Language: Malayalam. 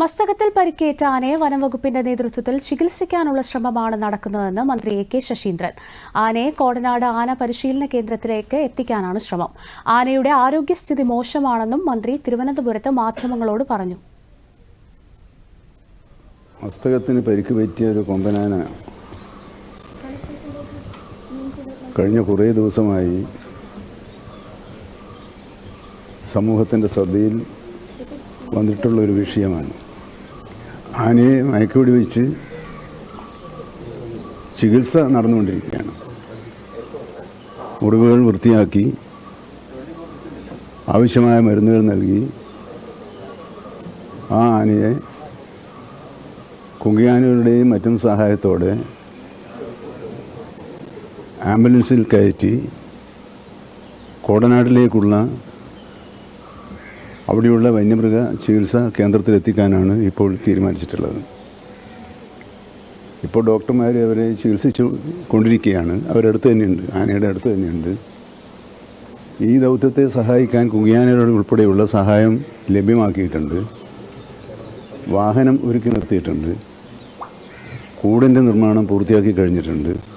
മസ്തകത്തിൽ പരിക്കേറ്റ ആനയെ വനംവകുപ്പിന്റെ നേതൃത്വത്തിൽ ചികിത്സിക്കാനുള്ള ശ്രമമാണ് നടക്കുന്നതെന്ന് മന്ത്രി എ കെ ശശീന്ദ്രൻ. ആനയെ കോടനാട് ആന പരിശീലന കേന്ദ്രത്തിലേക്ക് എത്തിക്കാനാണ് ശ്രമം. ആനയുടെ ആരോഗ്യസ്ഥിതി മോശമാണെന്നും മന്ത്രി തിരുവനന്തപുരത്ത് മാധ്യമങ്ങളോട് പറഞ്ഞു. മസ്തകത്തിന് പരിക്ക് പറ്റിയ ഒരു കൊമ്പനാന കഴിഞ്ഞ കുറേ ദിവസമായി സമൂഹത്തിന്റെ ശ്രദ്ധയിൽ വന്നിട്ടുള്ളൊരു വിഷയമാണ്. ആനയെ മയക്കുപിടി വെച്ച് ചികിത്സ നടന്നുകൊണ്ടിരിക്കുകയാണ്. മുറിവുകൾ വൃത്തിയാക്കി ആവശ്യമായ മരുന്നുകൾ നൽകി ആ ആനയെ കുങ്കിയാനുകളുടെയും മറ്റും സഹായത്തോടെ ആംബുലൻസിൽ കയറ്റി കോടനാട്ടിലേക്കുള്ള അവിടെയുള്ള വന്യമൃഗ ചികിത്സാ കേന്ദ്രത്തിലെത്തിക്കാനാണ് ഇപ്പോൾ തീരുമാനിച്ചിട്ടുള്ളത്. ഇപ്പോൾ ഡോക്ടർമാർ അവരെ ചികിത്സിച്ചു കൊണ്ടിരിക്കുകയാണ്. അവരുടെ അവരടുത്ത് തന്നെയുണ്ട്. ആനയുടെ അടുത്ത് തന്നെയുണ്ട്. ഈ ദൗത്യത്തെ സഹായിക്കാൻ കുങ്ങിയാനോട് ഉൾപ്പെടെയുള്ള സഹായം ലഭ്യമാക്കിയിട്ടുണ്ട്. വാഹനം ഒരുക്കി നിർത്തിയിട്ടുണ്ട്. കൂടിന്റെ നിർമ്മാണം പൂർത്തിയാക്കി കഴിഞ്ഞിട്ടുണ്ട്.